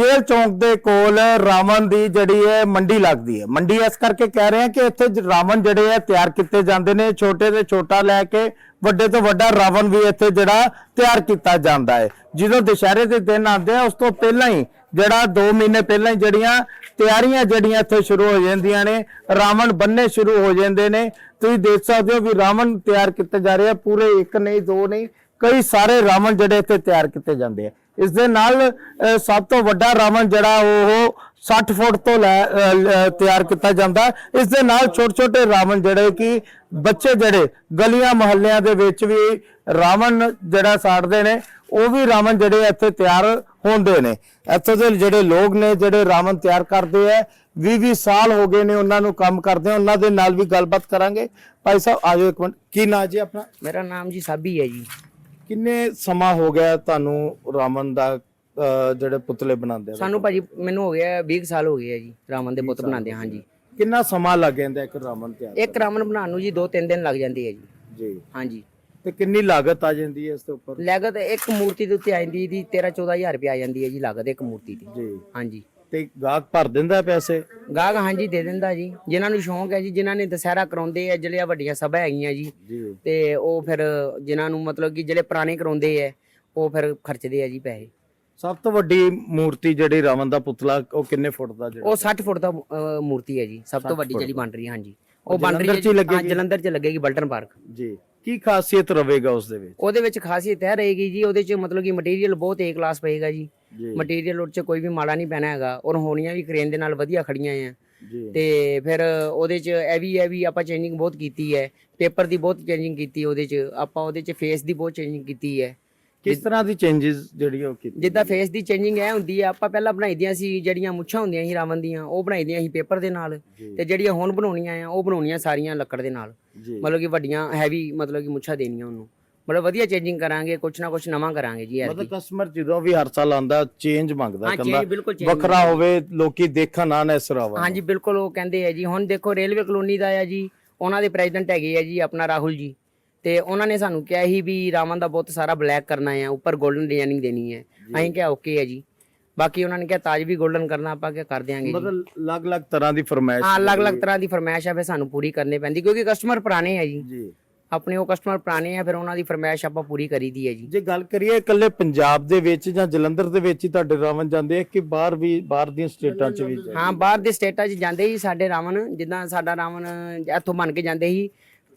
ਜੇਲ੍ਹ ਚੌਂਕ ਦੇ ਕੋਲ ਰਾਵਣ ਦੀ ਜਿਹੜੀ ਹੈ ਮੰਡੀ ਲੱਗਦੀ ਹੈ। ਮੰਡੀ ਇਸ ਕਰਕੇ ਕਹਿ ਰਹੇ ਹਾਂ ਕਿ ਇੱਥੇ ਰਾਵਣ ਜਿਹੜੇ ਆ ਤਿਆਰ ਕੀਤੇ ਜਾਂਦੇ ਨੇ, ਛੋਟੇ ਤੋਂ ਛੋਟਾ ਲੈ ਕੇ ਵੱਡੇ ਤੋਂ ਵੱਡਾ ਰਾਵਣ ਵੀ ਇੱਥੇ ਜਿਹੜਾ ਤਿਆਰ ਕੀਤਾ ਜਾਂਦਾ ਹੈ। ਜਦੋਂ ਦੁਸ਼ਹਿਰੇ ਦੇ ਦਿਨ ਆਉਂਦੇ ਆ, ਉਸ ਤੋਂ ਪਹਿਲਾਂ ਹੀ ਜਿਹੜਾ 2 ਮਹੀਨੇ ਪਹਿਲਾਂ ਹੀ ਜਿਹੜੀਆਂ ਤਿਆਰੀਆਂ ਜਿਹੜੀਆਂ ਇੱਥੇ ਸ਼ੁਰੂ ਹੋ ਜਾਂਦੀਆਂ ਨੇ, ਰਾਵਣ ਬੰਨੇ ਸ਼ੁਰੂ ਹੋ ਜਾਂਦੇ ਨੇ। ਤੁਸੀਂ ਦੇਖ ਸਕਦੇ ਹੋ ਵੀ ਰਾਵਣ ਤਿਆਰ ਕੀਤੇ ਜਾ ਰਹੇ ਆ, ਪੂਰੇ ਇੱਕ ਨਹੀਂ, ਦੋ ਨਹੀਂ, ਕਈ ਸਾਰੇ ਰਾਵਣ ਜਿਹੜੇ ਇੱਥੇ ਤਿਆਰ ਕੀਤੇ ਜਾਂਦੇ ਆ। ਇਸ ਦੇ ਨਾਲ ਸਭ ਤੋਂ ਵੱਡਾ ਰਾਵਣ ਜਿਹੜਾ ਉਹ 60 ਫੁੱਟ ਤੋਂ ਲੈ ਤਿਆਰ ਕੀਤਾ ਜਾਂਦਾ। ਇਸ ਦੇ ਨਾਲ ਛੋਟੇ ਛੋਟੇ ਰਾਵਣ ਜਿਹੜੇ ਕਿ ਬੱਚੇ ਜਿਹੜੇ ਗਲੀਆਂ ਮੁਹੱਲਿਆਂ ਦੇ ਵਿੱਚ ਵੀ ਰਾਵਣ ਜਿਹੜਾ ਸਾੜਦੇ ਨੇ, ਉਹ ਵੀ ਰਾਵਣ ਜਿਹੜੇ ਇੱਥੇ ਤਿਆਰ ਹੁੰਦੇ ਨੇ। ਇੱਥੇ ਦੇ ਜਿਹੜੇ ਲੋਕ ਨੇ, ਜਿਹੜੇ ਰਾਵਣ ਤਿਆਰ ਕਰਦੇ ਆ 20 20 ਸਾਲ ਹੋ ਗਏ ਨੇ ਉਹਨਾਂ ਨੂੰ ਕੰਮ ਕਰਦੇ ਆ, ਉਹਨਾਂ ਦੇ ਨਾਲ ਵੀ ਗੱਲਬਾਤ ਕਰਾਂਗੇ। ਭਾਈ ਸਾਹਿਬ, ਆਜੋ ਇੱਕ ਮਿੰਟ। ਕੀ ਨਾਂ ਜੀ ਆਪਣਾ? ਮੇਰਾ ਨਾਮ ਜੀ ਸਾਬੀ ਹੈ ਜੀ। ਕਿੰਨੇ ਸਮਾਂ ਹੋ ਗਿਆ ਤੁਹਾਨੂੰ ਰਾਮਨ ਦਾ ਅਹ, ਜਿਹੜੇ ਪੁਤਲੇ ਬਣਾਉਂਦੇ ਆ? ਸਾਨੂੰ ਭਾਜੀ ਮੈਨੂੰ ਹੋ ਗਿਆ 20 ਸਾਲ ਹੋ ਗਏ ਆ ਜੀ ਰਾਮਨ ਦੇ ਪੁੱਤ ਬਣਾਉਂਦੇ ਹਾਂ ਜੀ ਕਿੰਨਾ ਸਮਾਂ ਲੱਗ ਜਾਂਦਾ ਇੱਕ ਰਾਮਨ ਤਿਆਰ ਇੱਕ ਰਾਮਨ ਬਣਾਉਣ ਨੂੰ ਜੀ 2-3 ਦਿਨ ਲੱਗ ਜਾਂਦੇ ਆ ਜੀ। ਜੀ। ਹਾਂਜੀ। ਤੇ ਕਿੰਨੀ ਲਾਗਤ ਆ ਜਾਂਦੀ ਹੈ ਇਸ ਦੇ ਉੱਪਰ? ਲਾਗਤ ਇੱਕ ਮੂਰਤੀ ਦੇ ਉੱਤੇ ਆ ਜਾਂਦੀ ਦੀ 13-14000 ਰੁਪਏ ਆ ਜਾਂਦੀ ਹੈ ਜੀ ਲਾਗਤ ਇੱਕ ਮੂਰਤੀ ਦੀ। ਜੀ। ਹਾਂਜੀ। ਤੇ ਗਾਹਕ ਭਰ ਦਿੰਦਾ ਪੈਸੇ? ਗਾਹਕ ਹਾਂਜੀ ਦੇ ਦਿੰਦਾ ਜੀ। ਜਿਨ੍ਹਾਂ ਨੂੰ ਸ਼ੌਂਕ ਹੈ ਜੀ ਜਿਨ੍ਹਾਂ ਨੇ ਦਸਹਿਰਾ ਕਰਾਉਂਦੇ ਆ ਜਿਹੜੀਆਂ ਵੱਡੀਆਂ ਸਭਾ ਹੈਗੀਆਂ ਜੀ ਜੀ। ਤੇ ਉਹ ਫਿਰ ਜਿਨ੍ਹਾਂ ਨੂੰ ਮਤਲਬ ਕਿ ਜਿਹੜੇ ਪੁਰਾਣੇ ਕਰਾਉਂਦੇ ਆ ਉਹ ਫਿਰ ਖਰਚਦੇ ਆ ਜੀ ਪੈਸੇ। ਸਭ ਤੋਂ ਵੱਡੀ ਮੂਰਤੀ ਜਿਹੜੀ ਰਾਵਣ ਦਾ ਪੁਤਲਾ ਉਹ ਕਿੰਨੇ ਫੁੱਟ ਦਾ ਜਿਹੜਾ? ਉਹ 60 ਫੁੱਟ ਦਾ ਮੂਰਤੀ ਹੈ ਜੀ। ਸਭ ਤੋਂ ਵੱਡੀ ਜਿਹੜੀ ਬਣ ਰਹੀ ਹੈ ਹਾਂਜੀ। ਉਹ ਬਣ ਰਹੀ ਜਲੰਧਰ ਹੈ 'ਚ ਹੀ ਜੀ- ਲੱਗੇਗੀ? ਹਾਂ, ਜਲੰਧਰ 'ਚ ਲੱਗੇਗੀ ਬਲਟਨ ਪਾਰਕ। ਜੀ। ਕੀ ਖਾਸੀਅਤ ਰਵੇਗਾ ਉਸ ਦੇ ਵਿੱਚ? ਉਹਦੇ ਵਿੱਚ ਖਾਸੀਅਤ ਇਹ ਰਹੇਗੀ ਜੀ ਉਹਦੇ 'ਚ ਮਤਲਬ ਕਿ ਮਟੀਰੀਅਲ ਬਹੁਤ ਏ ਕਲਾਸ ਪਏਗਾ ਜੀ। ਜੀ। ਮਟੀਰੀਅਲ ਉਹਦੇ 'ਚ ਕੋਈ ਵੀ ਮਾੜਾ ਨਹੀਂ ਪੈਣਾ ਹੈਗਾ। ਔਰ ਹੋਣੀਆਂ ਵੀ ਕ੍ਰੇਨ ਦੇ ਨਾਲ ਵਧੀਆ ਖੜੀਆਂ ਆ। ਜੀ। ਤੇ ਫਿਰ ਉਹਦੇ 'ਚ ਇਹ ਵੀ ਇਹ ਵੀ ਆਪਾਂ ਚੇਂਜਿੰਗ ਬਹੁਤ ਕੀਤੀ ਹੈ। ਪੇਪਰ ਦੀ ਬਹੁਤ ਚੇਂਜਿੰਗ ਕੀਤੀ ਉਹਦੇ 'ਚ। ਆਪਾਂ ਉਹਦੇ 'ਚ ਫੇਸ ਦੀ ਬਹੁਤ ਚੇਂਜਿੰਗ ਕੀਤੀ ਹੈ। ਕਿਸ ਤਰ੍ਹਾਂ ਦੀ ਚੇਂजेस ਜਿਹੜੀ ਉਹ ਕੀਤੀ ਜਿੱਦਾਂ ਫੇਸ ਦੀ ਚੇਂਜਿੰਗ ਇਹ ਹੁੰਦੀ ਹੈ ਆਪਾਂ ਪਹਿਲਾਂ ਬਣਾਈਦੀਆਂ ਸੀ ਜਿਹੜੀਆਂ ਮੁੱਛਾਂ ਹੁੰਦੀਆਂ ਸੀ ਰਾਵਣ ਦੀਆਂ ਉਹ ਬਣਾਈਦੀਆਂ ਸੀ ਪੇਪਰ ਦੇ ਨਾਲ। ਤੇ ਜਿਹੜੀਆਂ ਹੁਣ ਬਣਾਉਣੀਆਂ ਆ ਉਹ ਬਣਾਉਣੀਆਂ ਸਾਰੀਆਂ ਲੱਕੜ ਦੇ ਨਾਲ। ਮਤਲਬ ਕਿ ਵੱਡੀਆਂ ਹੈਵੀ ਮਤਲਬ ਕਿ ਮੁੱਛਾਂ ਦੇਣੀਆਂ ਉਹਨੂੰ। ਮਤਲਬ ਵਧੀਆ ਚੇਂਜਿੰਗ ਕਰਾਂਗੇ ਕੁਛ ਨਾ ਕੁਛ ਨਵਾਂ ਕਰਾਂਗੇ ਜੀ। ਮਤਲਬ ਕਸਟਮਰ ਜਦੋਂ ਵੀ ਹਰ ਸਾਲ ਆਂਦਾ ਚੇਂਜ ਮੰਗਦਾ ਕਹਿੰਦਾ ਵੱਖਰਾ ਹੋਵੇ ਲੋਕੀ ਦੇਖਣ ਆਣ ਇਸ ਰਾਵਣ ਹਾਂਜੀ ਬਿਲਕੁਲ ਉਹ ਕਹਿੰਦੇ ਆ ਜੀ। ਹੁਣ ਦੇਖੋ ਰੇਲਵੇ ਕਲੋਨੀ ਦਾ ਆ ਜੀ ਉਹਨਾਂ ਦੇ ਪ੍ਰੈਜ਼ੀਡੈਂਟ ਹੈਗੇ ਆ ਜੀ ਆਪਣਾ ਰਾਹੁਲ ਜੀ। ਤੇ ਉਹਨਾਂ ਨੇ ਸਾਨੂੰ ਕਿਹਾ ਸੀ ਵੀ ਰਾਵਣ ਦਾ ਬਹੁਤ ਸਾਰਾ ਬਲੈਕ ਕਰਨਾ ਹੈ ਉੱਪਰ 골ਡਨ ਡਿਜ਼ਾਈਨਿੰਗ ਦੇਣੀ ਹੈ ਅਸੀਂ ਕਿਹਾ ਓਕੇ ਹੈ ਜੀ। ਬਾਕੀ ਉਹਨਾਂ ਨੇ ਕਿਹਾ ਤਾਜ ਵੀ 골ਡਨ ਕਰਨਾ ਆਪਾਂ ਕਿਹਾ ਕਰ ਦਿਆਂਗੇ ਮਤਲਬ ਅਲੱਗ-ਅਲੱਗ ਤਰ੍ਹਾਂ ਦੀ ਫਰਮਾਇਸ਼ ਹਾਂ ਅਲੱਗ-ਅਲੱਗ ਤਰ੍ਹਾਂ ਦੀ ਫਰਮਾਇਸ਼ ਆ ਫਿਰ ਸਾਨੂੰ ਪੂਰੀ ਕਰਨੀ ਪੈਂਦੀ ਕਿਉਂਕਿ ਕਸਟਮਰ ਪੁਰਾਣੇ ਆ ਜੀ। ਜੀ। ਆਪਣੇ ਉਹ ਕਸਟਮਰ ਪੁਰਾਣੇ ਆ ਫਿਰ ਉਹਨਾਂ ਦੀ ਫਰਮਾਇਸ਼ ਆਪਾਂ ਪੂਰੀ ਕਰੀਦੀ ਹੈ ਜੀ। ਜੇ ਗੱਲ ਕਰੀਏ ਇਕੱਲੇ ਪੰਜਾਬ ਦੇ ਵਿੱਚ ਜਾਂ ਜਲੰਧਰ ਦੇ ਵਿੱਚ ਹੀ ਤੁਹਾਡੇ ਰਾਵਣ ਜਾਂਦੇ ਆ ਕਿ ਬਾਹਰ ਵੀ ਬਾਹਰ ਦੀਆਂ ਸਟੇਟਾਂ 'ਚ ਵੀ ਜਾਂਦੇ? ਹਾਂ ਬਾਹਰ ਦੇ ਸਟੇਟਾਂ 'ਚ ਜਾਂਦੇ ਸੀ ਸਾਡੇ ਰਾਵਣ ਜਿੱਦਾਂ ਸਾਡਾ ਰਾਵਣ ਇੱਥੋਂ ਬਣ ਕੇ ਜਾਂਦੇ ਸੀ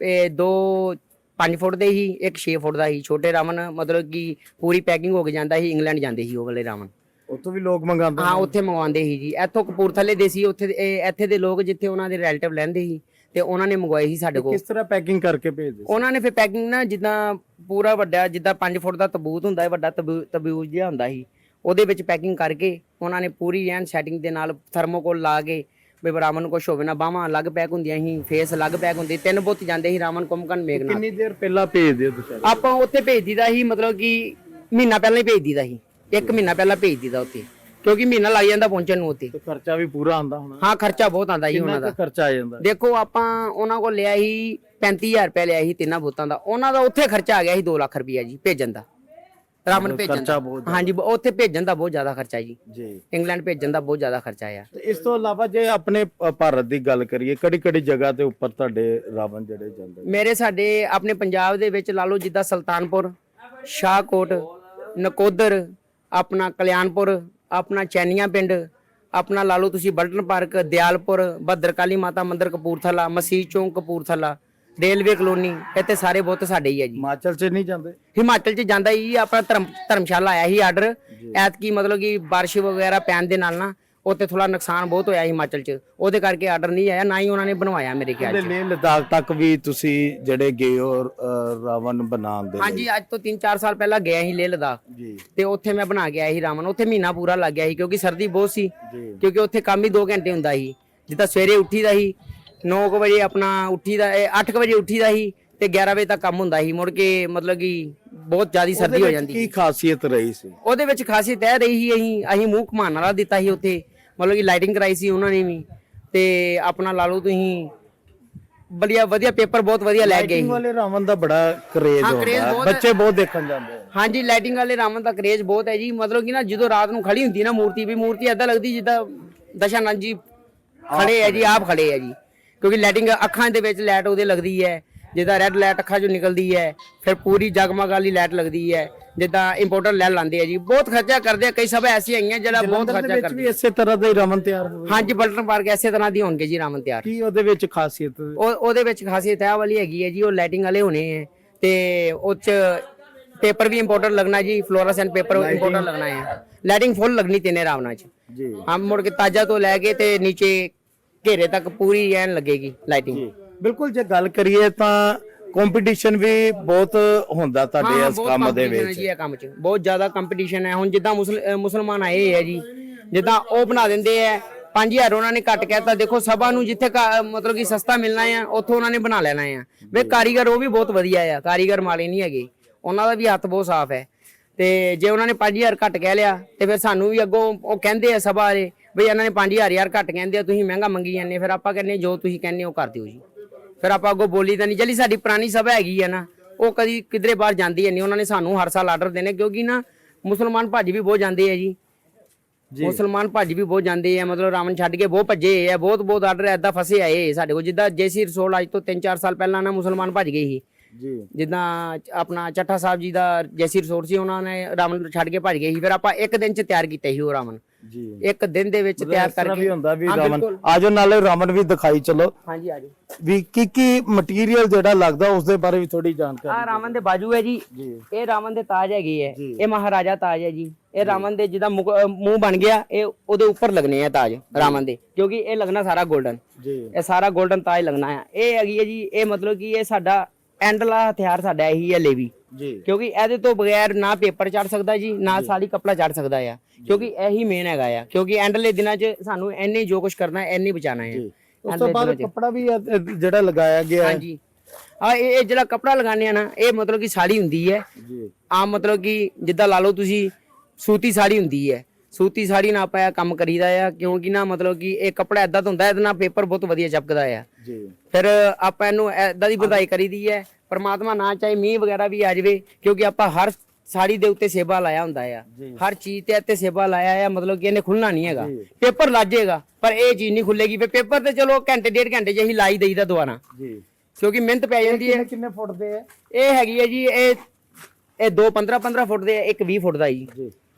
ਇਹ ਦੋ 5 ਫੁੱਟ ਦੇ ਸੀ ਇੱਕ 6 ਫੁੱਟ ਦਾ ਸੀ। ਛੋਟੇ ਰਾਵਣ ਮਤਲਬ ਕਿ ਪੂਰੀ ਪੈਕਿੰਗ ਹੋ ਕੇ ਜਾਂਦਾ ਸੀ ਇੰਗਲੈਂਡ ਜਾਂਦੇ ਸੀ ਉਹ ਵਾਲੇ ਰਾਵਣ। ਉੱਥੋਂ ਵੀ ਲੋਕ ਮੰਗਾਉਂਦੇ ਹਾਂ ਉੱਥੇ ਮੰਗਵਾਉਂਦੇ ਸੀ ਜੀ। ਇੱਥੋਂ ਕਪੂਰਥਲੇ ਦੇ ਸੀ ਉੱਥੇ ਇਹ ਇੱਥੇ ਦੇ ਲੋਕ ਜਿੱਥੇ ਉਹਨਾਂ ਦੇ ਰਿਲੇਟਿਵ ਲੈਂਦੇ ਸੀ ਤੇ ਉਹਨਾਂ ਨੇ ਮੰਗਵਾਏ ਸੀ ਸਾਡੇ ਕੋਲ। ਕਿਸ ਤਰ੍ਹਾਂ ਪੈਕਿੰਗ ਕਰਕੇ ਭੇਜਦੇ ਸੀ? ਉਹਨਾਂ ਨੇ ਫਿਰ ਪੈਕਿੰਗ ਨਾ ਜਿੱਦਾਂ ਪੂਰਾ ਵੱਡਾ ਜਿੱਦਾਂ 5 ਫੁੱਟ ਦਾ ਤਬੂਤ ਹੁੰਦਾ ਹੈ ਵੱਡਾ ਤਬੂ- ਤਬੂਤ ਜਿਹਾ ਹੁੰਦਾ ਸੀ। ਉਹਦੇ ਵਿੱਚ ਪੈਕਿੰਗ ਕਰਕੇ ਉਹਨਾਂ ਨੇ ਪੂਰੀ ਐਨ ਸੈਟਿੰਗ ਦੇ ਨਾਲ ਥਰਮੋਕੋਲ ਲਾ ਕੇ ਵੀ ਰਾਮਨ ਕੁਝ ਹੋਵੇ ਨਾ ਬਾਹਾਂ ਅਲੱਗ ਪੈਕ ਹੁੰਦੀਆਂ ਸੀ ਫੇਸ ਅਲੱਗ ਪੈਕ ਹੁੰਦੀ ਤਿੰਨ ਬੁੱਤ ਜਾਂਦੇ ਸੀ ਰਾਮਨ ਕੁੰਮਕਨ ਮੇਘਨਾਥ। ਕਿੰਨੀ ਦੇਰ ਪਹਿਲਾਂ ਭੇਜਦੇ ਹੋ ਤੁਸੀਂ? ਆਪਾਂ ਉੱਥੇ ਭੇਜ ਦੀਦਾ ਸੀ ਮਤਲਬ ਕਿ ਮਹੀਨਾ ਪਹਿਲਾਂ ਹੀ ਭੇਜ ਦੀਦਾ ਸੀ। ਇੱਕ ਮਹੀਨਾ ਪਹਿਲਾਂ ਭੇਜ ਦੀਦਾ ਉੱਥੇ। ਕਿਉਂਕਿ ਮਹੀਨਾ ਲੱਗ ਜਾਂਦਾ ਪਹੁੰਚਣ ਨੂੰ ਉੱਥੇ। ਤੇ ਖਰਚਾ ਵੀ ਪੂਰਾ ਆਂਦਾ ਹੋਣਾ। ਹਾਂ ਖਰਚਾ ਬਹੁਤ ਆਂਦਾ ਜੀ ਉਹਨਾਂ ਦਾ। ਖਰਚਾ ਆ ਜਾਂਦਾ? ਦੇਖੋ ਆਪਾਂ ਉਹਨਾਂ ਕੋਲ ਲਿਆ ਸੀ 35000 ਰੁਪਏ ਲਿਆ ਸੀ ਤਿੰਨਾਂ ਬੁੱਤਾਂ ਦਾ। ਉਹਨਾਂ ਦਾ ਉੱਥੇ ਖਰਚਾ ਆ ਗਿਆ ਸੀ 2 ਲੱਖ ਰੁਪਇਆ ਜੀ ਭੇਜਣ ਦਾ। ਰਾਮਨ ਭੇਜਣ ਖਰਚਾ ਦਾ। ਬਹੁਤ ਹਾਂਜੀ ਬ- ਉੱਥੇ ਭੇਜਣ ਦਾ ਬਹੁਤ ਜ਼ਿਆਦਾ ਖਰਚਾ ਜੀ। ਜੀ। ਇੰਗਲੈਂਡ ਭੇਜਣ ਦਾ ਬਹੁਤ ਜ਼ਿਆਦਾ ਖਰਚਾ ਆ। ਤੇ ਇਸ ਤੋਂ ਇਲਾਵਾ ਜੇ ਆਪਣੇ ਅ, ਭਾਰਤ ਦੀ ਗੱਲ ਕਰੀਏ ਕਿਹੜੀ ਕਿਹੜੀ ਜਗ੍ਹਾ ਤੇ ਉੱਪਰ ਤੁਹਾਡੇ ਰਾਵਣ ਜਿਹੜੇ ਜਾਂਦੇ ਨੇ? ਮੇਰੇ ਸਾਡੇ ਆਪਣੇ ਪੰਜਾਬ ਦੇ ਵਿੱਚ ਲਾ ਲਓ ਜਿੱਦਾਂ ਸੁਲਤਾਨਪੁਰ ਸ਼ਾਹਕੋਟ ਨਕੋਦਰ ਆਪਣਾ ਕਲਿਆਣਪੁਰ ਆਪਣਾ ਚੈਨੀਆਂ ਪਿੰਡ ਆਪਣਾ ਲਾ ਲਓ ਤੁਸੀਂ ਬਲਟਨ ਪਾਰਕ ਦਿਆਲਪੁਰ ਭੱਦਰਕਾਲੀ ਮਾਤਾ ਮੰਦਿਰ ਕਪੂਰਥਲਾ ਮਸੀਹ ਚੌਂਕ ਕਪੂਰਥਲਾ ਰੇਲਵੇ ਕਲੋਨੀ ਇੱਥੇ ਸਾਰੇ ਬੁੱਤ ਸਾਡੇ ਹੀ ਆ ਜੀ। ਹਿਮਾਚਲ 'ਚ ਨਹੀਂ ਜਾਂਦੇ? ਹਿਮਾਚਲ ਚ ਜਾਂਦਾ ਹੀ ਆਪਣਾ ਧਰਮ ਧਰਮਸ਼ਾਲਾ ਆਇਆ ਸੀ ਆਰਡਰ ਐਤਕੀ ਮਤਲਬ ਕਿ ਬਾਰਿਸ਼ ਵਗੈਰਾ ਪੈਣ ਦੇ ਨਾਲ ਨਾ ਉੱਥੇ ਥੋੜਾ ਨੁਕਸਾਨ ਬਹੁਤ ਹੋਇਆ ਹਿਮਾਚਲ ਚ। ਉਹਦੇ ਕਰਕੇ ਆਰਡਰ ਨਹੀਂ ਆਇਆ ਨਾ ਹੀ ਉਹਨਾਂ ਨੇ ਬਣਵਾਇਆ ਮੇਰੇ ਖਿਆਲ ਚ। ਲੇਹ ਲਦਾਖ ਤੱਕ ਵੀ ਤੁਸੀਂ ਜਿਹੜੇ ਗਏ ਹੋ ਅ, ਰਾਵਣ ਬਣਾਉਣ ਦੇ ਲਈ। ਹਾਂਜੀ ਅੱਜ ਤੋਂ 3-4 ਸਾਲ ਪਹਿਲਾਂ ਗਿਆ ਸੀ ਲੇਹ ਲਦਾਖ। ਜੀ। ਤੇ ਉੱਥੇ ਮੈਂ ਬਣਾ ਕੇ ਆਇਆ ਸੀ ਰਾਮਨ ਉੱਥੇ ਮਹੀਨਾ ਪੂਰਾ ਲੱਗ ਗਿਆ ਸੀ ਕਿਉਂਕਿ ਸਰਦੀ ਬਹੁਤ ਸੀ। ਜੀ। ਕਿਉਂਕਿ ਉੱਥੇ ਕੰਮ ਹੀ 2 ਘੰਟੇ ਹੁੰਦਾ ਸੀ। ਜਿੱਦਾਂ ਸਵੇਰੇ ਉੱਠੀਦਾ ਸੀ 9 ਵਜੇ ਆਪਣਾ ਉੱਠੀਦਾ 8 ਵਜੇ ਉੱਠੀਦਾ ਸੀ ਤੇ 11 ਵਜੇ ਤੱਕ ਕੰਮ ਹੁੰਦਾ ਸੀ। ਮੁੜ ਕੇ ਮਤਲਬ ਕਿ ਬਹੁਤ ਜ਼ਿਆਦਾ ਸਰਦੀ ਹੋ ਜਾਂਦੀ ਕੀ ਖਾਸੀਅਤ ਰਹੀ ਸੀ? ਉਹਦੇ ਵਿੱਚ ਖਾਸੀਅਤ ਇਹ ਰਹੀ ਸੀ ਅਸੀਂ ਅਸੀਂ ਮੂੰਹ ਘਮਾਨ ਵਾਲਾ ਦਿੱਤਾ ਸੀ ਉੱਥੇ। ਮਤਲਬ ਕਿ ਲਾਈਟਿੰਗ ਕਰਾਈ ਸੀ ਉਹਨਾਂ ਨੇ ਵੀ। ਤੇ ਆਪਣਾ ਲਾ ਲਓ ਤੁਸੀਂ ਵਧੀਆ ਵਧੀਆ ਪੇਪਰ ਬਹੁਤ ਵਧੀਆ ਲੈ ਗਏ ਲਾਈਟਿੰਗ ਵਾਲੇ ਰਾਵਣ ਦਾ ਬੜਾ ਕਰੇਜ ਹੁੰਦਾ। ਬੱਚੇ ਬਹੁਤ ਦੇਖਣ ਜਾਂਦੇ ਹਾਂਜੀ ਲਾਈਟਿੰਗ ਵਾਲੇ ਰਾਵਣ ਦਾ ਕਰੇਜ ਬਹੁਤ ਹੈ ਜੀ। ਮਤਲਬ ਕਿ ਨਾ ਜਦੋਂ ਰਾਤ ਨੂੰ ਖੜੀ ਹੁੰਦੀ ਨਾ ਮੂਰਤੀ ਵੀ ਮੂਰਤੀ ਏਦਾਂ ਲੱਗਦੀ ਜਿੱਦਾਂ ਦਸ਼ਾਨੰਦ ਜੀ ਖੜੇ ਹੈ ਜੀ ਆਪ ਖੜੇ ਹੈ ਜੀ। ਕਿਉਂਕਿ ਲਾਈਟਿੰਗ ਅੱਖਾਂ ਦੇ ਵਿੱਚ ਲਾਈਟ ਉਹਦੇ ਲੱਗਦੀ ਹੈ। ਜਿੱਦਾਂ ਰੈੱਡ ਲਾਈਟ ਅੱਖਾਂ 'ਚੋਂ ਨਿਕਲਦੀ ਹੈ ਫਿਰ ਪੂਰੀ ਜਗਮਗ ਵਾਲੀ ਲਾਈਟ ਲੱਗਦੀ ਹੈ। ਜਿੱਦਾਂ ਇੰਪੋਰਟਰ ਲੈ ਲਾਉਂਦੇ ਆ ਜੀ। ਬਹੁਤ ਖਰਚਾ ਕਰਦੇ ਆ ਕਈ ਸਭ ਐਸੀਆਂ ਹੈਗੀਆਂ ਜਿਹੜਾ ਬਹੁਤ ਖਰਚਾ ਵਿੱਚ ਕਰਦੇ ਵੀ ਇਸੇ ਤਰ੍ਹਾਂ ਦੇ ਰਮਨ ਤਿਆਰ ਹੋਏ ਹਾਂਜੀ ਬਲਟਨ ਪਾਰਕ ਐਸੇ ਤਰ੍ਹਾਂ ਦੀ ਹੋਣਗੇ ਜੀ ਰਾਮਨ ਤਿਆਰ। ਕੀ ਉਹਦੇ ਵਿੱਚ ਖਾਸੀਅਤ? ਉਹ ਉਹਦੇ ਵਿੱਚ ਖਾਸੀਅਤ ਇਹ ਵਾਲੀ ਹੈਗੀ ਹੈ ਜੀ ਉਹ ਲਾਈਟਿੰਗ ਵਾਲੇ ਹੋਣੇ ਹੈ। ਤੇ ਉਹ ਚ ਪੇਪਰ ਵੀ ਇੰਪੋਰਟਰ ਲੱਗਣਾ ਜੀ ਫਲੋਰਸੈਂਟ ਪੇਪਰ ਇੰਪੋਰਟਰ ਲੱਗਣਾ ਹੈ। ਲਾਈਟਿੰਗ ਫੁੱਲ ਲੱਗਣੀ ਤਿੰਨੇ ਰਾਵਣਾ ਚ। ਜੀ। ਹਾਂ ਮੁੜ ਕੇ ਤਾਜਾ ਤੋਂ ਲੈ ਕੇ ਤੇ ਨੀਚੇ ਘੇਰੇ ਤੱਕ ਪੂਰੀ ਐਨ ਲੱਗੇਗੀ ਲਾਈਟਿੰਗ ਬਿਲਕੁਲ ਜੇ ਗੱਲ ਕਰੀਏ ਤਾਂ ਕੰਪੀਟੀਸ਼ਨ ਵੀ ਬਹੁਤ ਹੁੰਦਾ ਤੁਹਾਡੇ ਇਸ ਕੰਮ ਦੇ ਵਿੱਚ। ਜੀ ਇਹ ਕੰਮ 'ਚ। ਬਹੁਤ ਜ਼ਿਆਦਾ ਕੰਪੀਟੀਸ਼ਨ ਹੈ। ਹੁਣ ਜਿੱਦਾਂ ਮੁਸਲਮਾਨ ਆਏ ਹੈ ਜੀ ਜਿੱਦਾਂ ਉਹ ਬਣਾ ਦਿੰਦੇ ਹੈ 5000 ਉਹਨਾਂ ਨੇ ਘੱਟ ਕਹਿਤਾ ਦੇਖੋ ਸਭਾ ਨੂੰ ਜਿੱਥੇ ਮਤਲਬ ਕਿ ਸਸਤਾ ਮਿਲਣਾ ਆ ਉੱਥੋਂ ਉਹਨਾਂ ਨੇ ਬਣਾ ਲੈਣਾ ਆ। ਵੇ ਕਾਰੀਗਰ ਉਹ ਵੀ ਬਹੁਤ ਵਧੀਆ ਆ ਕਾਰੀਗਰ ਮਾੜੇ ਨਹੀਂ ਹੈਗੇ। ਉਹਨਾਂ ਦਾ ਵੀ ਹੱਥ ਬਹੁਤ ਸਾਫ਼ ਹੈ। ਤੇ ਜੇ ਉਹਨਾਂ ਨੇ 5000 ਘੱਟ ਕਹਿ ਲਿਆ ਤੇ ਫਿਰ ਸਾਨੂੰ ਵੀ ਅੱਗੋਂ ਉਹ ਕਹਿੰਦੇ ਆ ਸਭਾ ਵਾਲੇ ਬਈ ਇਹਨਾਂ ਨੇ 5000 ਯਾਰ ਘੱਟ ਕਹਿੰਦੇ ਆ ਤੁਸੀਂ ਮਹਿੰਗਾ ਮੰਗੀ ਜਾਂਦੇ ਫਿਰ ਆਪਾਂ ਕਹਿੰਦੇ ਜੋ ਤੁਸੀਂ ਕਹਿੰਦੇ ਹੋ ਕਰ ਦਿਓ ਜੀ। ਫਿਰ ਆਪਾਂ ਅੱਗੋਂ ਬੋਲੀ ਤਾਂ ਨਹੀਂ ਜਿਹੜੀ ਸਾਡੀ ਪੁਰਾਣੀ ਸਭਾ ਹੈਗੀ ਆ ਨਾ ਉਹ ਕਦੀ ਕਿਧਰੇ ਬਾਹਰ ਜਾਂਦੀ ਨਹੀਂ। ਉਹਨਾਂ ਨੇ ਸਾਨੂੰ ਹਰ ਸਾਲ ਆਰਡਰ ਦੇਣੇ ਕਿਉਂਕਿ ਨਾ ਮੁਸਲਮਾਨ ਭੱਜ ਵੀ ਬਹੁਤ ਜਾਂਦੇ ਆ ਜੀ। ਮੁਸਲਮਾਨ ਭੱਜ ਵੀ ਬਹੁਤ ਜਾਂਦੇ ਆ ਮਤਲਬ ਰਾਵਣ ਛੱਡ ਕੇ ਬਹੁਤ ਭੱਜੇ ਆ ਬਹੁਤ ਬਹੁਤ ਆਰਡਰ ਐਦਾਂ ਫਸੇ ਆਏ ਸਾਡੇ ਕੋਲ। ਜਿੱਦਾਂ ਜੇਸੀ ਰਸੋਲ ਅੱਜ ਤੋਂ 3-4 ਸਾਲ ਪਹਿਲਾਂ ਨਾ ਮੁਸਲਮਾਨ ਭੱਜ ਗਏ ਸੀ। ਜੀ। ਜਿੱਦਾਂ ਆਪਣਾ ਚੱਠਾ ਸਾਹਿਬ ਜੀ ਦਾ ਜੇਸੀ ਰਸੋਲ ਸੀ ਉਹਨਾਂ ਨੇ ਰਾਵਣ ਛੱਡ ਕੇ ਭੱਜ ਗਏ ਸੀ। ਫਿਰ ਆਪਾਂ ਇੱਕ ਦਿਨ ਚ ਤਿਆਰ ਕੀਤਾ ਸੀ ਉਹ ਰਾਵਣ। ਜੀ। ਇੱਕ ਦਿਨ ਦੇ ਵਿੱਚ ਤਿਆਰ ਇਸ ਤਰ੍ਹਾਂ ਕਰਕੇ ਵੀ ਹੁੰਦਾ ਵੀ ਹਾਂ, ਰਮਨ ਬਿਲਕੁਲ। ਆਜੋ ਨਾਲੇ ਰਮਨ ਵੀ ਦਿਖਾਈ ਚਲੋ। ਹਾਂਜੀ ਆਜੋ। ਵੀ ਕੀ ਕੀ ਮਟੀਰੀਅਲ ਜਿਹੜਾ ਲੱਗਦਾ ਉਸ ਦੇ ਬਾਰੇ ਵੀ ਥੋੜੀ ਜਾਣਕਾਰੀ ਆ ਰਾਵਣ ਦੇ ਬਾਜੂ ਹੈ ਜੀ। ਜੀ। ਇਹ ਰਾਵਣ ਦੇ ਤਾਜ ਹੈਗੇ ਹੈ। ਜੀ। ਇਹ ਮਹਾਰਾਜਾ ਤਾਜ ਹੈ ਜੀ। ਇਹ ਰਾਵਣ ਦੇ ਜਿਹਦਾ ਅਹ ਮੂੰਹ ਬਣ ਗਿਆ ਇਹ ਉਹਦੇ ਉੱਪਰ ਲੱਗਣੇ ਆ ਤਾਜ ਰਾਵਣ ਦੇ। ਕਿਉਂਕਿ ਇਹ ਲੱਗਣਾ ਸਾਰਾ 골ਡਨ ਜੀ। ਇਹ ਸਾਰਾ 골ਡਨ ਤਾਜ ਲੱਗਣਾ ਆ। ਇਹ ਹੈਗੀ ਹੈ ਜੀ ਇਹ ਮਤਲਬ ਕਿ ਇਹ ਸਾਡਾ ਐਂਡਲਾ ਹਥਿਆਰ ਸਾਡਾ ਇਹੀ ਹੈ ਲੇਵੀ ਜੀ। ਕਿਉਂਕਿ ਇਹਦੇ ਤੋਂ ਬਗੈਰ ਨਾ ਪੇਪਰ ਚੜ ਸਕਦਾ ਜੀ ਨਾ ਸਾਲੀ ਕਪੜਾ ਚੜ ਸਕਦਾ ਆ। ਕਿਉਂਕਿ ਇਹੀ ਮੇਨ ਹੈਗਾ ਆ। ਕਿਉਂਕਿ ਐਂਡਲੇ ਦਿਨਾਂ 'ਚ ਸਾਨੂੰ ਐਨੇ ਜੋ ਕੁਝ ਕਰਨਾ ਐਨੇ ਬਚਾਣਾ ਹੈ ਉਸ ਤੋਂ ਬਾਅਦ ਕੱਪੜਾ ਵੀ ਜਿਹੜਾ ਲਗਾਇਆ ਗਿਆ। ਹੈ ਹਾਂਜੀ। ਆ ਇਹ ਜਿਹੜਾ ਕਪੜਾ ਲਗਾਉਂਦੇ ਆ ਨਾ ਇਹ ਮਤਲਬ ਕਿ ਸਾੜੀ ਹੁੰਦੀ ਹੈ। ਜੀ। ਆਮ ਮਤਲਬ ਕਿ ਜਿੱਦਾਂ ਲਾ ਲਓ ਤੁਸੀਂ ਸੂਤੀ ਸਾੜੀ ਹੁੰਦੀ ਹੈ। ਸੂਤੀ ਸਾੜੀ ਨਾਲ ਆਪਾਂ ਇਹ ਕੰਮ ਕਰੀਦਾ ਆ ਕਿਉਂਕਿ ਨਾ ਮਤਲਬ ਕਿ ਇਹ ਕਪੜਾ ਐਦਾਂ ਦਾ ਹੁੰਦਾ ਇਹਦੇ ਨਾਲ ਪੇਪਰ ਬਹੁਤ ਵਧੀਆ ਚਪਕਦਾ ਆ। ਜੀ। ਫਿਰ ਆਪਾਂ ਇਹਨੂੰ ਐਦਾਂ ਦੀ ਵਧਾਈ ਕਰੀਦੀ ਹੈ ਪਰਮਾਤਮਾ ਨਾ ਚਾਹੇ ਮੀਂਹ ਵਗੈਰਾ ਵੀ ਆ ਜਾਵੇ ਕਿਉਂਕਿ ਆਪਾਂ ਹਰ ਸਾੜੀ ਦੇ ਉੱਤੇ ਸੇਬਾ ਲਾਇਆ ਹੁੰਦਾ ਆ। ਹਰ ਚੀਜ਼ ਤੇ ਇੱਥੇ ਸੇਬਾ ਲਾਇਆ ਆ ਮਤਲਬ ਕਿ ਇਹਨੇ ਖੁੱਲਣਾ ਨਹੀਂ ਹੈਗਾ। ਪੇਪਰ ਲੱਜੇਗਾ ਪਰ ਇਹ ਚੀਜ਼ ਨਹੀਂ ਖੁੱਲੇਗੀ। ਫਿਰ ਪੇਪਰ ਤੇ ਚਲੋ ਘੰਟੇ ਡੇਢ ਘੰਟੇ ਜਿਹੀ ਲਾਈ ਦੇਈਦਾ ਦੁਬਾਰਾ। ਜੀ। ਕਿਉਂਕਿ ਮਿਹਨਤ ਪੈ ਜਾਂਦੀ ਹੈ ਕਿੰਨੇ ਫੁੱਟ ਦੇ ਹੈ ਇਹ ਹੈਗੀ ਹੈ ਜੀ ਇਹ ਇਹ ਦੋ 15 15 ਫੁੱਟ ਦੇ ਆ, ਇੱਕ 20 ਫੁੱਟ ਦਾ ਜੀ।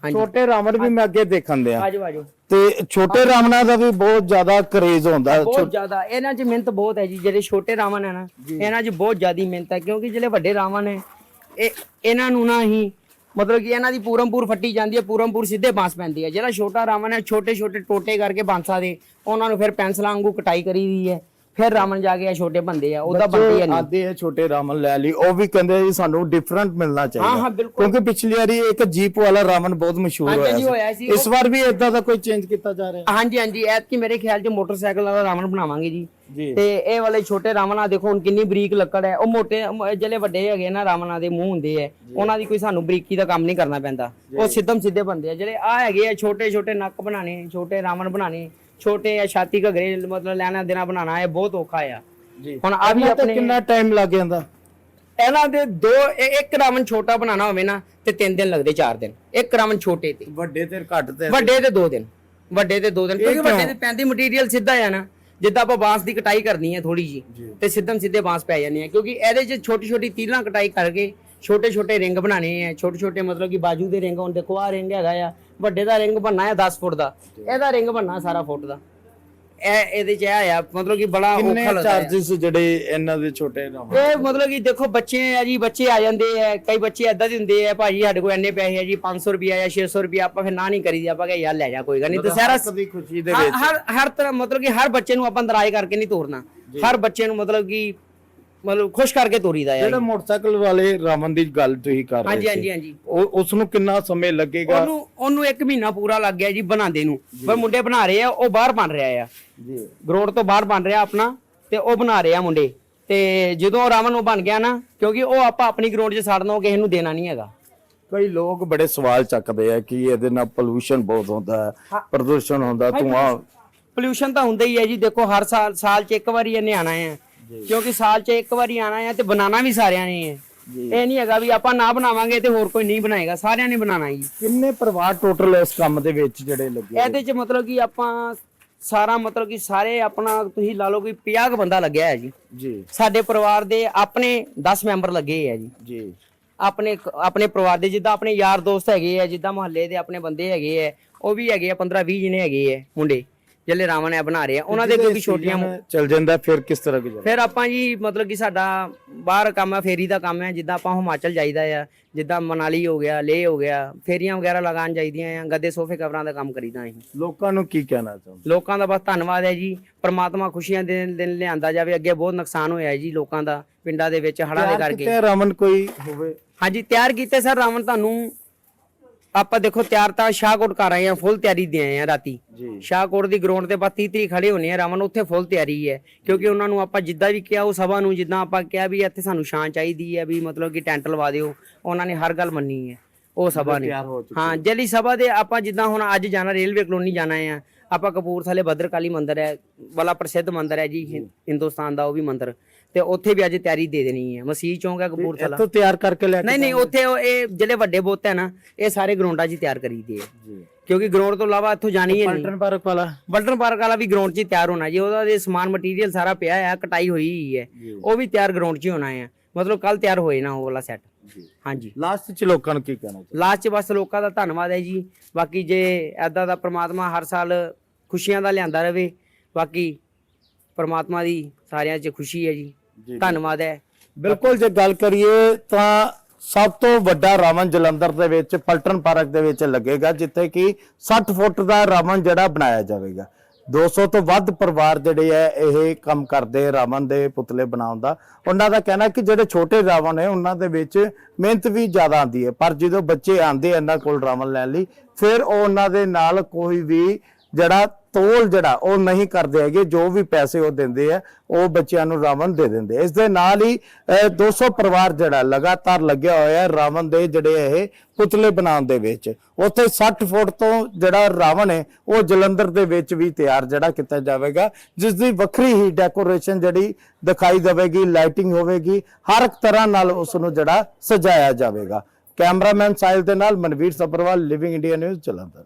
ਛੋਟੇ ਰਾਵਣ ਵੀ ਮੈਂ ਅੱਗੇ ਦੇਖਣ ਦਿਆਂ ਆਜੋ ਆਜੋ। ਤੇ ਛੋਟੇ ਰਾਵਣਾਂ ਦਾ ਵੀ ਬਹੁਤ ਜ਼ਿਆਦਾ ਕਰੇਜ਼ ਹੁੰਦਾ। ਬਹੁਤ ਜ਼ਿਆਦਾ। ਇਹਨਾਂ 'ਚ ਮਿਹਨਤ ਬਹੁਤ ਹੈ ਜੀ ਜਿਹੜੇ ਛੋਟੇ ਰਾਵਣ ਹੈ ਨਾ ਇਹਨਾਂ 'ਚ ਬਹੁਤ ਜ਼ਿਆਦੀ ਮਿਹਨਤ ਹੈ ਕਿਉਂਕਿ ਜਿਹੜੇ ਵੱਡੇ ਰਾਵਣ ਹੈ ਇਹ ਇਹਨਾਂ ਨੂੰ ਨਾ ਹੀ ਮਤਲਬ ਕਿ ਇਹਨਾਂ ਦੀ ਪੂਰਮਪੂਰ ਫੱਟੀ ਜਾਂਦੀ ਹੈ ਪੂਰਮਪੂਰ ਸਿੱਧੇ ਬਾਂਸ ਪੈਂਦੀ ਹੈ। ਜਿਹੜਾ ਛੋਟਾ ਰਾਵਣ ਹੈ ਛੋਟੇ ਛੋਟੇ ਟੋਟੇ ਕਰਕੇ ਬਾਂਸਾਂ ਦੇ ਉਹਨਾਂ ਨੂੰ ਫਿਰ ਪੈਨਸਲਾਂ ਵਾਂਗੂ ਕਟਾਈ ਕਰੀ ਦੀ ਹੈ। ਫਿਰ ਰਾਵਣ ਜਾ ਕੇ ਇਹ ਛੋਟੇ ਬੰਦੇ ਆ ਉਹਦਾ ਬਣਦੀ ਹੈ ਨਹੀਂ। ਆਦੇ ਹੈ ਛੋਟੇ ਰਾਵਣ ਲੈ ਲਈ ਉਹ ਵੀ ਕਹਿੰਦੇ ਜੀ ਸਾਨੂੰ ਡਿਫਰੈਂਟ ਮਿਲਣਾ ਚਾਹੀਦਾ। ਹਾਂ, ਹਾਂ, ਬਿਲਕੁਲ। ਕਿਉਂਕਿ ਪਿਛਲੀ ਵਾਰੀ ਇੱਕ ਜੀਪ ਵਾਲਾ ਰਾਵਣ ਬਹੁਤ ਮਸ਼ਹੂਰ ਹਾਂਜੀ, ਹਾਂਜੀ, ਹੋਇਆ ਹੋਇਆ ਸੀ। ਸੀ। ਇਸ ਵਾਰ ਵੀ ਇਦਾਂ ਦਾ ਕੋਈ ਚੇਂਜ ਕੀਤਾ ਜਾ ਰਿਹਾ? ਹਾਂਜੀ ਹਾਂਜੀ ਐਤਕੀ ਮੇਰੇ ਖਿਆਲ 'ਚ ਮੋਟਰਸਾਈਕਲ ਵਾਲਾ ਰਾਵਣ ਬਣਾਵਾਂਗੇ ਜੀ। ਜੀ। ਤੇ ਇਹ ਵਾਲੇ ਛੋਟੇ ਰਾਵਣਾ ਦੇਖੋ ਹੁਣ ਕਿੰਨੀ ਬਰੀਕ ਲੱਕੜ ਹੈ। ਉਹ ਮੋਟੇ ਮ- ਜਿਹੜੇ ਵੱਡੇ ਹੈਗੇ ਨਾ ਰਾਵਣਾ ਦੇ ਮੂੰਹ ਹੁੰਦੇ ਆ ਉਹਨਾਂ ਦੀ ਕੋਈ ਸਾਨੂੰ ਬਰੀਕੀ ਦਾ ਕੰਮ ਨਹੀਂ ਕਰਨਾ ਪੈਂਦਾ। ਉਹ ਸਿੱਧਮ ਸਿੱਧੇ ਬੰਦੇ ਆ ਜਿਹੜੇ ਆ ਹੈਗੇ ਆ ਛੋਟੇ ਛੋਟੇ ਨੱਕ ਬਣਾਣੇ ਛੋਟੇ ਰਾਵਣ ਬਣਾਣੇ ਛੋਟੇ ਆ ਛਾਤੀ ਘਗਰੇ ਮਤਲਬ ਲੈਣਾ ਦੇਣਾ ਬਣਾਉਣਾ ਇਹ ਬਹੁਤ ਔਖਾ ਆ। ਜੀ। ਹੁਣ ਆ ਵੀ ਆਪਣੇ ਕਿੰਨਾ ਟਾਈਮ ਲੱਗ ਜਾਂਦਾ? ਇਹਨਾਂ ਦੇ ਦੋ ਇੱਕ ਰਾਵਣ ਛੋਟਾ ਬਣਾਉਣਾ ਹੋਵੇ ਨਾ ਤੇ 3 ਦਿਨ ਲੱਗਦੇ 4 ਦਿਨ। ਇੱਕ ਰਾਵਣ ਛੋਟੇ ਤੇ। ਵੱਡੇ ਤੇ ਘੱਟ ਤੇ ਵੱਡੇ ਤੇ 2 ਦਿਨ। ਵੱਡੇ ਤੇ 2 ਦਿਨ। ਕਿਉਂਕਿ ਵੱਡੇ ਤੇ ਪੈਂਦੀ ਮਟੀਰੀਅਲ ਸਿੱਧਾ ਆ ਨਾ। ਜਿੱਦਾਂ ਆਪਾਂ ਬਾਂਸ ਦੀ ਕਟਾਈ ਕਰਨੀ ਹੈ ਥੋੜੀ ਜੀ। ਤੇ ਸਿੱਧਮ ਸਿੱਧੇ ਬਾਂਸ ਪੈ ਜਾਂਦੇ ਆ। ਕਿਉਂਕਿ ਇਹਦੇ 'ਚ ਛੋਟੀ ਛੋਟੀ ਤੀਲਾਂ ਕਟਾਈ ਕਰਕੇ ਛੋਟੇ ਛੋਟੇ ਰਿੰਗ ਬਣਾਣੇ ਆ। ਛੋਟੇ ਛੋਟੇ ਮਤਲਬ ਕਿ ਬਾਜੂ ਦੇ ਰਿੰਗ ਹੁਣ ਦੇਖੋ ਆ ਰਿੰਗ ਹੈਗਾ ਆ। ਵੱਡੇ ਦਾ ਰਿੰਗ ਬਣਨਾ ਹੈ 10 ਫੁੱਟ ਦਾ। ਇਹਦਾ ਰਿੰਗ ਬਣਨਾ ਸਾਰਾ ਫੁੱਟ ਦਾ। ਇਹ ਇਹਦੇ 'ਚ ਇਹ ਆ ਮਤਲਬ ਕਿ ਬੜਾ ਕਿੰਨੇ ਔਖਾ ਲੱਗਦਾ ਹੈ। ਚਾਰजेस ਜਿਹੜੇ ਇਹਨਾਂ ਦੇ ਛੋਟੇ ਰਾਵਣ ਇਹ ਮਤਲਬ ਕਿ ਦੇਖੋ ਬੱਚੇ ਆ ਜੀ ਬੱਚੇ ਆ ਜਾਂਦੇ ਆ ਕਈ ਬੱਚੇ ਐਦਾਂ ਦੇ ਹੁੰਦੇ ਆ ਭਾਜੀ ਸਾਡੇ ਕੋਲ ਇੰਨੇ ਪੈਸੇ ਆ ਜੀ 500 ਰੁਪਿਆ ਜਾਂ 600 ਰੁਪਿਆ ਆਪਾਂ ਫਿਰ ਨਾ ਨਹੀਂ ਕਰੀਦੀ ਆਪਾਂ ਕਹੇ ਯਾਰ ਲੈ ਜਾ ਕੋਈ ਗੱਲ ਨਹੀਂ ਦੁਸਹਿਰਾ ਹੱਕ ਦੀ ਖੁਸ਼ੀ ਦੇ ਹਰ ਵਿੱਚ। ਹਰ ਹਰ ਤਰ੍ਹਾਂ ਮਤਲਬ ਕਿ ਹਰ ਬੱਚੇ ਨੂੰ ਆਪਾਂ ਨਰਾਜ਼ ਕਰਕੇ ਨਹੀਂ ਤੋਰਨਾ। ਹਰ ਬੱਚੇ ਨੂੰ ਮਤਲਬ ਕਿ ਮਤਲਬ ਖੁਸ਼ ਕਰਕੇ ਤੋਰੀਦਾ ਆ ਜਿਹੜਾ ਮੋਟਰਸਾਈਕਲ ਵਾਲੇ ਰਾਵਣ ਦੀ ਗੱਲ ਤੁਸੀਂ ਕਰ ਰਹੇ ਹਾਂਜੀ ਹਾਂਜੀ ਹਾਂਜੀ। ਉਸ ਨੂੰ ਕਿੰਨਾ ਸਮੇਂ ਲੱਗੇਗਾ? ਉਹਨੂੰ ਉਹਨੂੰ 1 ਮਹੀਨਾ ਪੂਰਾ ਲੱਗ ਗਿਆ ਜੀ ਬਣਾਉਂਦੇ ਨੂੰ। ਪਰ ਮੁੰਡੇ ਬਣਾ ਰਹੇ ਆ ਉਹ ਬਾਹਰ ਬਣ ਰਿਹਾ ਆ। ਜੀ। ਗਰੋੜ ਤੋਂ ਬਾਹਰ ਬਣ ਰਿਹਾ ਆਪਣਾ ਤੇ ਉਹ ਬਣਾ ਰਹੇ ਆ ਮੁੰਡੇ। ਤੇ ਜਦੋਂ ਰਾਵਣ ਉਹ ਬਣ ਗਿਆ ਨਾ ਕਿਉਂਕਿ ਉਹ ਆਪਾਂ ਆਪਣੀ ਗਰਾਊਂਡ 'ਚ ਸਾੜਨਾ ਉਹ ਕਿਸੇ ਨੂੰ ਦੇਣਾ ਨਹੀਂ ਹੈਗਾ। ਕਈ ਲੋਕ ਬੜੇ ਸਵਾਲ ਚੱਕਦੇ ਆ ਕਿ ਇਹਦੇ ਨਾਲ ਪੋਲੂਸ਼ਨ ਬਹੁਤ ਹੁੰਦਾ ਹੈ ਪ੍ਰਦੂਸ਼ਣ ਹੁੰਦਾ ਧੂਆਂ। ਪੋਲੂਸ਼ਨ ਤਾਂ ਹੁੰਦਾ ਹੀ ਹੈ ਜੀ। ਦੇਖੋ ਹਰ ਸਾਲ ਸਾਲ 'ਚ ਇੱਕ ਵਾਰੀ ਇਹਨੇ ਆਣਾ ਹੈ ਕਿਉਂਕਿ ਸਾਲ 'ਚ ਇੱਕ ਵਾਰੀ ਆਣਾ ਹੈ ਤੇ ਬਣਾਉਣਾ ਵੀ ਸਾਰਿਆਂ ਨੇ ਹੈ। ਇਹ ਨਹੀਂ ਹੈਗਾ ਵੀ ਆਪਾਂ ਨਾ ਬਣਾਵਾਂਗੇ ਤੇ ਹੋਰ ਕੋਈ ਨਹੀਂ ਬਣਾਏਗਾ ਸਾਰਿਆਂ ਨੇ ਬਣਾਉਣਾ ਜੀ। ਕਿੰਨੇ ਪਰਿਵਾਰ ਟੋਟਲ ਇਸ ਕੰਮ ਦੇ ਵਿੱਚ ਜਿਹੜੇ ਲੱਗੇ ਇਹਦੇ ਚ ਮਤਲਬ ਕਿ ਆਪਾਂ ਸਾਰਾ ਮਤਲਬ ਕਿ ਸਾਰੇ ਆਪਣਾ ਤੁਸੀਂ ਲਾ ਲਓ ਕਿ 50 ਕੁ ਬੰਦਾ ਲੱਗਿਆ ਹੈ ਜੀ। ਜੀ। ਸਾਡੇ ਪਰਿਵਾਰ ਦੇ ਆਪਣੇ 10 ਮੈਂਬਰ ਲੱਗੇ ਹੈ ਜੀ। ਜੀ। ਆਪਣੇ ਆਪਣੇ ਪਰਿਵਾਰ ਦੇ ਜਿੱਦਾਂ ਆਪਣੇ ਯਾਰ ਦੋਸਤ ਹੈਗੇ ਆ ਜਿੱਦਾਂ ਮੁਹੱਲੇ ਦੇ ਆਪਣੇ ਬੰਦੇ ਹੈਗੇ ਆ ਉਹ ਵੀ ਹੈਗੇ ਆ 15 20 ਜਣੇ ਹੈਗੇ ਆ ਮੁੰਡੇ। ਜਿਹੜੇ ਰਾਵਣ ਐ ਬਣਾ ਰਹੇ ਆ ਉਹਨਾਂ ਦੇ ਕਿਉਂਕਿ ਛੋਟੀਆਂ ਚੱਲ ਜਾਂਦਾ ਫਿਰ ਕਿਸ ਤਰ੍ਹਾਂ ਗੁਜ਼ਾਰਾ? ਫਿਰ ਆਪਾਂ ਜੀ ਮਤਲਬ ਕਿ ਸਾਡਾ ਬਾਹਰ ਕੰਮ ਹੈ ਫੇਰੀ ਦਾ ਕੰਮ ਹੈ ਜਿੱਦਾਂ ਆਪਾਂ ਹਿਮਾਚਲ ਜਾਈਦਾ ਆ ਜਿੱਦਾਂ ਮਨਾਲੀ ਹੋ ਗਿਆ ਲੇਹ ਹੋ ਗਿਆ ਫੇਰੀਆਂ ਵਗੈਰਾ ਲਗਾਉਣ ਜਾਈਦੀਆਂ ਆ ਗੱਦੇ ਸੋਫੇ ਕਵਰਾਂ ਦਾ ਕੰਮ ਕਰੀਦਾ ਅਸੀਂ। ਲੋਕਾਂ ਨੂੰ ਕੀ ਕਹਿਣਾ ਚਾਹੁੰਦੇ? ਲੋਕਾਂ ਦਾ ਬਸ ਧੰਨਵਾਦ ਹੈ ਜੀ ਪ੍ਰਮਾਤਮਾ ਖੁਸ਼ੀਆਂ ਦੇ ਦਿਨ ਲਿਆਂਦਾ ਜਾਵੇ ਅੱਗੇ ਬਹੁਤ ਨੁਕਸਾਨ ਹੋਇਆ ਹੈ ਜੀ ਲੋਕਾਂ ਦਾ ਪਿੰਡਾਂ ਦੇ ਵਿੱਚ ਹੜ੍ਹਾਂ ਦੇ ਕਰਕੇ। ਕਿਤੇ ਰਮਨ ਕੋਈ ਹੋਵੇ? ਹਾਂਜੀ ਤਿਆਰ ਕੀਤੇ ਸਰ ਰਾਵਣ ਤੁਹਾਨੂੰ ਆਪਾਂ ਦੇਖੋ ਤਿਆਰ ਤਾਂ ਸ਼ਾਹਕੋਟ ਕਰ ਆਏ ਆ ਫੁੱਲ ਤਿਆਰੀ ਦੇ ਆਏ ਆ ਰਾਤੀ। ਜੀ। ਸ਼ਾਹਕੋਟ ਦੀ ਗਰਾਊਂਡ ਤੇ ਬਸ 30 ਤਰੀਕ ਖੜੇ ਹੋਣੇ ਆ ਰਾਵਣ ਉੱਥੇ ਫੁੱਲ ਤਿਆਰੀ ਹੈ। ਕਿਉਂਕਿ ਉਹਨਾਂ ਨੂੰ ਆਪਾਂ ਜਿੱਦਾਂ ਵੀ ਕਿਹਾ ਉਹ ਸਭਾ ਨੂੰ ਜਿੱਦਾਂ ਆਪਾਂ ਕਿਹਾ ਵੀ ਇੱਥੇ ਸਾਨੂੰ ਛਾਂ ਚਾਹੀਦੀ ਹੈ ਵੀ ਮਤਲਬ ਕਿ ਟੈਂਟ ਲਵਾ ਦਿਓ ਉਹਨਾਂ ਨੇ ਹਰ ਗੱਲ ਮੰਨੀ ਹੈ ਉਹ ਸਭਾ ਨੇ। ਹੋ ਜਿਹੜੀ ਸਭਾ ਦੇ ਆਪਾਂ ਜਿੱਦਾਂ ਹੁਣ ਅੱਜ ਜਾਣਾ ਰੇਲਵੇ ਕਲੋਨੀ ਜਾਣਾ ਆ ਆਪਾਂ ਕਪੂਰਥਲੇ ਭਦਰਕਾਲੀ ਮੰਦਿਰ ਹੈ ਬੜਾ ਪ੍ਰਸਿੱਧ ਮੰਦਿਰ ਹੈ ਜੀ। ਹਿੰਦੁਸਤਾਨ ਦਾ ਉਹ ਵੀ ਮੰਦਿਰ। ਤੇ ਉੱਥੇ ਵੀ ਅੱਜ ਤਿਆਰੀ ਦੇ ਦੇਣੀ ਹੈ ਮਸੀਹ ਚੌਂਕ ਹੈ ਕਪੂਰਥਲਾ। ਇੱਥੋਂ ਤਿਆਰ ਕਰਕੇ ਲੈ ਕੇ ਨਹੀਂ ਨਹੀਂ ਉੱਥੇ ਉਹ ਇਹ ਜਿਹੜੇ ਵੱਡੇ ਬੁੱਤ ਹੈ ਨਾ ਇਹ ਸਾਰੇ ਗਰਾਊਂਡਾਂ 'ਚ ਹੀ ਤਿਆਰ ਕਰੀਦੇ ਆ। ਜੀ। ਕਿਉਂਕਿ ਗਰਾਊਂਡ ਤੋਂ ਇਲਾਵਾ ਇੱਥੋਂ ਜਾਣੀ ਹੈ ਨਹੀਂ। ਪਲਟਨ ਪਾਰਕ ਵਾਲਾ। ਵਲਟਨ ਪਾਰਕ ਵਾਲਾ ਵੀ ਗਰਾਊਂਡ 'ਚ ਹੀ ਤਿਆਰ ਹੋਣਾ ਜੀ। ਉਹਦਾ ਦੇ ਸਮਾਨ ਮਟੀਰੀਅਲ ਸਾਰਾ ਪਿਆ ਹੈ ਕਟਾਈ ਹੋਈ ਹੀ ਹੈ। ਉਹ ਵੀ ਤਿਆਰ ਗਰਾਊਂਡ 'ਚ ਹੀ ਹੋਣਾ ਹੈ ਮਤਲਬ ਕੱਲ ਤਿਆਰ ਹੋਏ ਨਾ ਉਹ ਵਾਲਾ ਸੈੱਟ ਜੀ। ਹਾਂਜੀ। ਲਾਸਟ ਚ ਲੋਕਾਂ ਨੂੰ ਕੀ ਕਹਿਣਾ ਲਾਸਟ 'ਚ ਬਸ ਲੋਕਾਂ ਦਾ ਧੰਨਵਾਦ ਹੈ ਜੀ। ਬਾਕੀ ਜੇ ਐਦਾਂ ਦਾ ਪ੍ਰਮਾਤਮਾ ਹਰ ਸਾਲ ਖੁਸ਼ੀਆਂ ਦਾ ਲਿਆਂਦਾ ਰਵੇ ਬਾਕੀ ਪ੍ਰਮਾਤਮਾ ਦੀ ਸਾਰਿਆਂ 'ਚ ਖੁਸ਼ੀ ਹੈ ਜੀ। ਧੰਨਵਾਦ ਹੈ। ਬਿਲਕੁਲ ਜੇ ਗੱਲ ਕਰੀਏ ਤਾਂ ਸਭ ਤੋਂ ਵੱਡਾ ਰਾਵਣ ਜਲੰਧਰ ਦੇ ਵਿੱਚ ਪਲਟਨ ਪਾਰਕ ਦੇ ਵਿੱਚ ਲੱਗੇਗਾ ਜਿੱਥੇ ਕਿ 60 ਫੁੱਟ ਦਾ ਰਾਵਣ ਜਿਹੜਾ ਬਣਾਇਆ ਜਾਵੇਗਾ। 200 ਤੋਂ ਵੱਧ ਪਰਿਵਾਰ ਜਿਹੜੇ ਹੈ ਇਹ ਕੰਮ ਕਰਦੇ ਰਾਵਣ ਦੇ ਪੁਤਲੇ ਬਣਾਉਣ ਦਾ। ਉਹਨਾਂ ਦਾ ਕਹਿਣਾ ਕਿ ਜਿਹੜੇ ਛੋਟੇ ਰਾਵਣ ਹੈ ਉਹਨਾਂ ਦੇ ਵਿੱਚ ਮਿਹਨਤ ਵੀ ਜ਼ਿਆਦਾ ਆਉਂਦੀ ਹੈ। ਪਰ ਜਦੋਂ ਬੱਚੇ ਆਉਂਦੇ ਆ ਇਹਨਾਂ ਕੋਲ ਰਾਵਣ ਲੈਣ ਲਈ ਫਿਰ ਉਹ ਉਹਨਾਂ ਦੇ ਨਾਲ ਕੋਈ ਵੀ ਜਿਹੜਾ ਤੋਲ ਜਿਹੜਾ ਉਹ ਨਹੀਂ ਕਰਦੇ ਹੈਗੇ ਜੋ ਵੀ ਪੈਸੇ ਉਹ ਦਿੰਦੇ ਆ ਉਹ ਬੱਚਿਆਂ ਨੂੰ ਰਾਵਣ ਦੇ ਦਿੰਦੇ ਇਸ ਦੇ ਨਾਲ ਹੀ ਅਹ, 200 ਪਰਿਵਾਰ ਜਿਹੜਾ ਲਗਾਤਾਰ ਲੱਗਿਆ ਹੋਇਆ ਹੈ ਰਾਵਣ ਦੇ ਜਿਹੜੇ ਇਹ ਪੁਤਲੇ ਬਣਾਉਣ ਦੇ ਵਿੱਚ। ਉੱਥੇ 60 ਫੁੱਟ ਤੋਂ ਜਿਹੜਾ ਰਾਵਣ ਹੈ ਉਹ ਜਲੰਧਰ ਦੇ ਵਿੱਚ ਵੀ ਤਿਆਰ ਜਿਹੜਾ ਕੀਤਾ ਜਾਵੇਗਾ ਜਿਸ ਦੀ ਵੱਖਰੀ ਹੀ ਡੈਕੋਰੇਸ਼ਨ ਜਿਹੜੀ ਦਿਖਾਈ ਦੇਵੇਗੀ ਲਾਈਟਿੰਗ ਹੋਵੇਗੀ ਹਰ ਇੱਕ ਤਰ੍ਹਾਂ ਨਾਲ ਉਸ ਨੂੰ ਜਿਹੜਾ ਸਜਾਇਆ ਜਾਵੇਗਾ। ਕੈਮਰਾਮੈਨ ਸਾਹਿਲ ਦੇ ਨਾਲ Manveer Sabharwal living India news Jalandhar.